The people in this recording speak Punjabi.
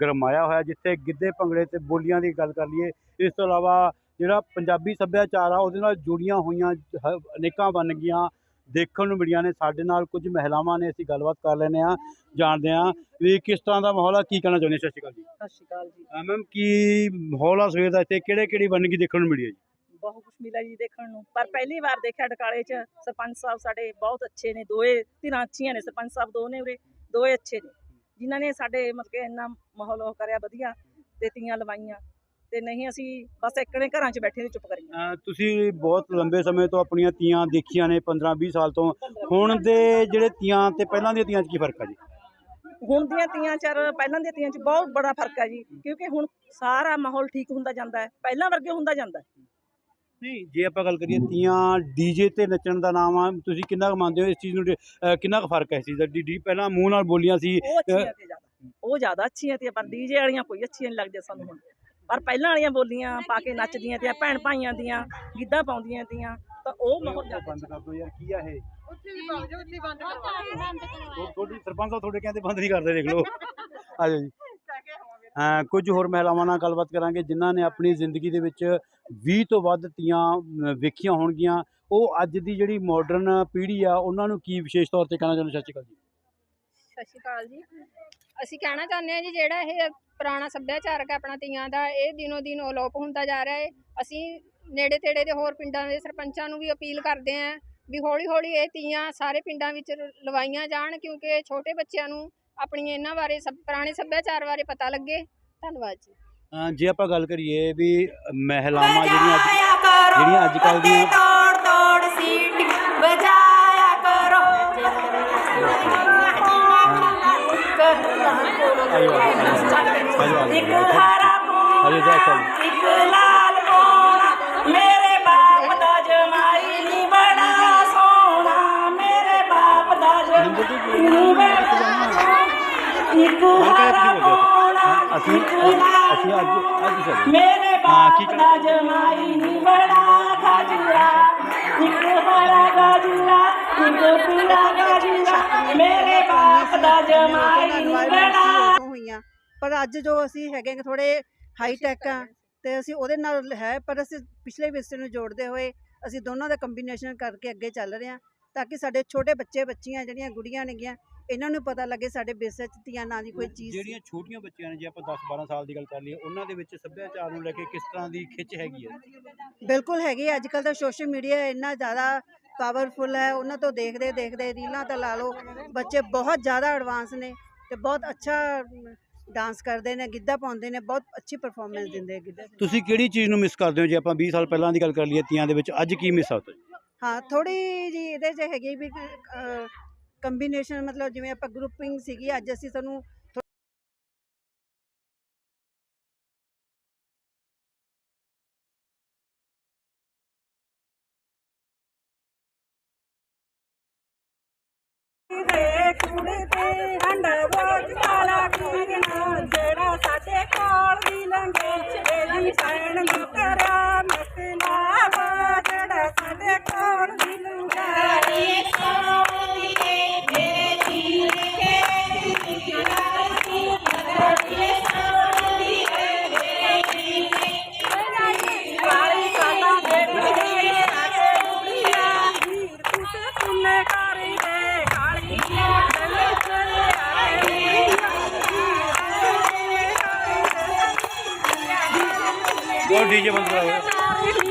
ਗਰਮਾਇਆ ਹੋਇਆ ਜਿੱਥੇ ਗਿੱਧੇ ਭੰਗੜੇ ਤੇ ਬੋਲੀਆਂ ਦੀ ਗੱਲ ਕਰ ਲਈਏ ਇਸ ਤੋਂ ਇਲਾਵਾ ਜਿਹੜਾ ਪੰਜਾਬੀ ਸੱਭਿਆਚਾਰ ਆ ਉਹਦੇ ਨਾਲ ਜੁੜੀਆਂ ਹੋਈਆਂ ਅਨੇਕਾਂ ਵੰਨਗੀਆਂ ਦੇਖਣ ਨੂੰ ਮਿਲੀਆਂ ਨੇ ਸਾਡੇ ਨਾਲ ਕੁਝ ਮਹਿਲਾਵਾਂ ਨੇ ਅਸੀਂ ਗੱਲਬਾਤ ਕਰ ਲੈਂਦੇ ਆ ਜਾਣਦੇ ਆ ਵੀ ਕਿਸ ਤਰ੍ਹਾਂ ਦਾ ਮਾਹੌਲ ਆ ਕੀ ਕਹਿਣਾ ਚਾਹੁੰਦੇ ਸਤਿ ਸ਼੍ਰੀ ਅਕਾਲ ਜੀ। ਸਤਿ ਸ਼੍ਰੀ ਅਕਾਲ ਜੀ। ਮੈਮ ਕੀ ਮਾਹੌਲ ਆ ਸਵੇਰ ਦਾ ਇੱਥੇ? ਕਿਹੜੇ ਕਿਹੜੀ ਵੰਨਗੀ ਦੇਖਣ ਨੂੰ ਮਿਲੀ ਹੈ ਜੀ? ਬਹੁਤ ਕੁਝ ਮਿਲਿਆ ਜੀ ਦੇਖਣ ਨੂੰ। ਪਰ ਪਹਿਲੀ ਵਾਰ ਦੇਖਿਆ ਡਕਾਲੇ 'ਚ ਸਰਪੰਚ ਸਾਹਿਬ ਸਾਡੇ ਬਹੁਤ ਅੱਛੇ ਨੇ ਦੋਏ ਧਿਰਾਂ ਅੱਛੀਆਂ ਨੇ ਸਰਪੰਚ ਸਾਹਿਬ ਦੋ ਨੇ ਉਰੇ ਦੋਏ ਅੱਛੇ ਨੇ। ਜਿਨ੍ਹਾਂ ਨੇ ਸਾਡੇ ਮਤਲਬ ਕਿ ਇੰਨਾ ਮਾਹੌਲ ਉਹ ਕਰਿਆ ਵਧੀਆ ਤੇ ਤੀਆਂ ਲਵਾਈਆਂ ਤੇ ਨਹੀਂ ਅਸੀਂ ਬਸ ਇੱਕਣੇ ਘਰਾਂ 'ਚ ਬੈਠੇ ਤੇ ਚੁੱਪ ਅਹ ਤੁਸੀਂ ਬਹੁਤ ਲੰਬੇ ਸਮੇਂ ਤੋਂ ਆਪਣੀਆਂ ਤੀਆਂ ਦੇਖੀਆਂ ਨੇ 15 20 ਸਾਲ ਤੋਂ। ਹੁਣ ਦੇ ਜਿਹੜੇ ਤੀਆਂ ਤੇ ਪਹਿਲਾਂ ਦੀਆਂ ਤੀਆਂ 'ਚ ਕੀ ਫ਼ਰਕ ਆ ਜੀ? ਹੁਣ ਦੀਆਂ ਤੀਆਂ ਚਾਰ ਪਹਿਲਾਂ ਦੀਆਂ ਤੀਆਂ 'ਚ ਬਹੁਤ ਬੜਾ ਫ਼ਰਕ ਹੈ ਜੀ ਕਿਉਂਕਿ ਹੁਣ ਸਾਰਾ ਮਾਹੌਲ ਠੀਕ ਹੁੰਦਾ ਜਾਂਦਾ ਹੈ ਪਹਿਲਾਂ ਵਰਗੇ ਹੁੰਦਾ ਜਾਂਦਾ ਹੈ। ਨਹੀਂ ਜੇ ਆਪਾਂ ਗੱਲ ਕਰੀਏ ਤੀਆਂ ਡੀਜੇ ਤੇ ਨੱਚਣ ਦਾ ਨਾਮ ਆ ਤੁਸੀਂ ਕਿੰਨਾ ਕੁ ਮੰਨਦੇ ਹੋ ਇਸ ਚੀਜ਼ ਨੂੰ ਅਹ ਕਿੰਨਾ ਕੁ ਫ਼ਰਕ ਹੈ ਇਸ ਚੀਜ਼ ਦਾ? ਡੀ ਪਹਿਲਾਂ ਮੂੰਹ ਨਾਲ ਬੋਲੀਆਂ ਸੀ ਉਹ ਅੱਛੀਆਂ ਤੇ ਜ਼ਿਆਦਾ ਉਹ ਜ਼ਿਆਦਾ ਅੱਛੀਆਂ ਤੇ ਪਰ ਡੀਜੇ ਵਾਲੀਆਂ ਕੋਈ ਅੱਛੀਆਂ ਨਹੀਂ ਲੱਗਦੀਆਂ ਸਾਨੂੰ ਹੁਣ। ਪਰ ਪਹਿਲਾਂ ਵਾਲੀਆਂ ਬੋਲੀਆਂ ਪਾ ਕੇ ਨੱਚਦੀਆਂ ਤੇ ਭੈਣ ਭਾਈਆਂ ਦੀਆਂ ਗਿੱਧਾ ਪਾਉਂਦੀਆਂ ਤੀਆਂ ਤਾਂ ਉਹ ਮਾਹੌਲ ਜ਼ਿਆਦਾ ਬੰਦ ਕਰ ਦੋ ਯਾਰ ਕੀ ਆ ਇਹ? ਉੱਥੇ ਵੀ ਬੰਦ ਉੱਥੇ ਵੀ ਬੰਦ ਕਰਵਾ ਤੁਹਾਡੀ ਸਰਪੰਚ ਸਾਹਿਬ ਤੁਹਾਡੇ ਕਹਿੰਦੇ ਬੰਦ ਨਹੀਂ ਕਰਦੇ ਦੇਖ ਲਓ। ਆ ਜਾਓ ਜੀ। ਕੁਝ ਹੋਰ ਮਹਿਲਾਵਾਂ ਨਾਲ ਗੱਲਬਾਤ ਕਰਾਂਗੇ, ਜਿਨ੍ਹਾਂ ਨੇ ਆਪਣੀ ਜ਼ਿੰਦਗੀ ਦੇ ਵਿੱਚ 20 ਤੋਂ ਵੱਧ ਤੀਆਂ ਵੇਖੀਆਂ ਹੋਣਗੀਆਂ। ਉਹ ਅੱਜ ਦੀ ਜਿਹੜੀ ਮਾਡਰਨ ਪੀੜ੍ਹੀ ਆ, ਉਹਨਾਂ ਨੂੰ ਕੀ ਵਿਸ਼ੇਸ਼ ਤੌਰ ਤੇ ਕਹਿਣਾ ਚਾਹੁੰਦੇ ਸਤਿ ਸ਼੍ਰੀ ਅਕਾਲ ਜੀ। ਸਤਿ ਸ਼੍ਰੀ ਅਕਾਲ ਜੀ। ਅਸੀਂ ਕਹਿਣਾ ਚਾਹੁੰਦੇ ਹਾਂ ਜੀ, ਜਿਹੜਾ ਇਹ ਪੁਰਾਣਾ ਸੱਭਿਆਚਾਰਕ ਹੈ ਆਪਣਾ ਤੀਆਂ ਦਾ, ਇਹ ਦਿਨੋ ਦਿਨ ਅਲੋਪ ਹੁੰਦਾ ਜਾ ਰਿਹਾ ਹੈ ਅਸੀਂ ਨੇੜੇ ਤੇੜੇ ਦੇ ਹੋਰ ਪਿੰਡਾਂ ਦੇ ਸਰਪੰਚਾਂ ਨੂੰ ਵੀ ਅਪੀਲ ਕਰਦੇ ਹਾਂ ਵੀ ਹੌਲੀ ਹੌਲੀ ਇਹ ਤੀਆਂ ਸਾਰੇ ਪਿੰਡਾਂ ਵਿੱਚ ਲਵਾਈਆਂ ਜਾਣ, ਕਿਉਂਕਿ ਛੋਟੇ ਬੱਚਿਆਂ ਨੂੰ ਆਪਣੀ ਇਹਨਾਂ ਬਾਰੇ ਸਭ ਪੁਰਾਣੇ ਸੱਭਿਆਚਾਰ ਬਾਰੇ ਪਤਾ ਲੱਗੇ। ਧੰਨਵਾਦ ਜੀ। ਅਹ, ਜੇ ਆਪਾਂ ਗੱਲ ਕਰੀਏ ਵੀ ਮਹਿਲਾਵਾਂ ਜਿਹੜੀਆਂ ਅੱਜ ਜਿਹੜੀਆਂ ਅੱਜ ਕੱਲ੍ਹ ਦੀਆਂ ਤੋੜ ਤੋੜ ਸੀਟੀ ਵਜਾਇਆ ਕਰੋ। ਆਜੋ ਆਜੋ ਆਜੋ ਇੱਕ ਹਰਾ ਆਜੋ ਜਾ ਚੱਲ। ਇੱਕ ਲਾਲ ਪੋਣਾ ਮੇਰੇ ਬਾਪ ਦਾ ਜਮਾਈ ਨੀ ਬੜਾ ਸੋਹਣਾ। ਮੇਰੇ ਬਾਪ ਦਾ ਜਮਾਈ ਨੀ ਬੜਾ ਸੋਹਣਾ। ਇੱਕ ਹਰਾ ਪੋਣਾ ਅਸੀਂ ਅਸੀਂ ਅੱਜ ਅੱਜ ਚੱਲ ਮੇਰੇ ਬਾਪ ਦਾ ਜਮਾਈ ਨੀ ਬੜਾ ਖਾਜੂਰਾ ਇੱਕ ਹਰਾ ਗਾਜੂਰਾ ਇੱਕ ਪੀਲਾ ਗਾਜੂਰਾ ਮੇਰੇ ਬਾਪ ਦਾ ਜਮਾਈ ਨੀ ਬੜਾ ਹੋਈਆਂ। ਪਰ ਅੱਜ ਜੋ ਅਸੀਂ ਹੈਗੇ ਥੋੜੇ ਹਾਈ ਟੈਕ ਆ, ਤੇ ਅਸੀਂ ਉਹਦੇ ਨਾਲ ਹੈ, ਪਰ ਅਸੀਂ ਪਿਛਲੇ ਵਿਰਸੇ ਨੂੰ ਜੋੜਦੇ ਹੋਏ, ਅਸੀਂ ਦੋਨਾਂ ਦਾ ਕੰਬੀਨੇਸ਼ਨ ਕਰਕੇ ਅੱਗੇ ਚੱਲ ਰਹੇ ਹਾਂ, ਤਾਂ ਕਿ ਸਾਡੇ ਛੋਟੇ ਬੱਚੇ, ਬੱਚੀਆਂ ਜਿਹੜੀਆਂ, ਗੁੜੀਆਂ ਨੇਗੀਆਂ ਇਹਨਾਂ ਨੂੰ ਪਤਾ ਲੱਗੇ ਸਾਡੇ ਵਿਰਸੇ 'ਚ ਧੀਆਂ ਨਾਂ ਦੀ ਕੋਈ ਚੀਜ਼। ਜਿਹੜੀਆਂ ਛੋਟੀਆਂ ਬੱਚੀਆਂ ਨੇ ਜੇ ਆਪਾਂ 10 12 ਸਾਲ ਦੀ ਗੱਲ ਕਰ ਲਈਏ ਉਹਨਾਂ ਦੇ ਵਿੱਚ ਸੱਭਿਆਚਾਰ ਨੂੰ ਲੈ ਕੇ ਕਿਸ ਤਰ੍ਹਾਂ ਦੀ ਖਿੱਚ ਹੈਗੀ ਹੈ? ਬਿਲਕੁਲ ਹੈਗੀ ਅੱਜ ਕੱਲ ਤਾਂ ਸੋਸ਼ਲ ਮੀਡੀਆ ਇੰਨਾ ਜ਼ਿਆਦਾ ਪਾਵਰਫੁਲ ਹੈ। ਉਹਨਾਂ ਤੋਂ ਦੇਖਦੇ ਦੇਖਦੇ ਰੀਲਾਂ ਤਾਂ ਲਾ ਲਓ। ਬੱਚੇ ਬਹੁਤ ਜ਼ਿਆਦਾ ਐਡਵਾਂਸ ਨੇ ਤੇ ਬਹੁਤ ਅੱਛਾ ਡਾਂਸ ਕਰਦੇ ਨੇ ਗਿੱਧਾ ਪਾਉਂਦੇ ਨੇ ਬਹੁਤ ਅੱਛੀ ਪਰਫਾਰਮੈਂਸ ਦਿੰਦੇ ਗਿੱਧੇ ਦੀ। ਤੁਸੀਂ ਕਿਹੜੀ ਚੀਜ਼ ਨੂੰ ਮਿਸ ਕਰਦੇ ਹੋ? ਜੇ ਆਪਾਂ 20 ਸਾਲ ਪਹਿਲਾਂ ਦੀ ਗੱਲ ਕਰ ਲਈਏ ਤੀਆਂ ਦੇ ਵਿੱਚ ਅੱਜ ਕੀ ਮਿਸ ਆਉਂਦਾ ਹਾਂ ਥੋੜੀ ਜੀ ਇਹਦੇ 'ਚ ਹੈਗੀ ਵੀ ਕੰਬੀਨੇਸ਼ਨ ਮਤਲਬ ਜਿਵੇਂ ਆਪਾਂ ਗਰੁੱਪਿੰਗ ਸੀਗੀ ਅੱਜ ਅਸੀਂ ਤੁਹਾਨੂੰ ਦੇ ਤੇ ਉਹ ਡੀਜੇ ਬੰਦ ਕਰਾਓ ਡੀਜੇ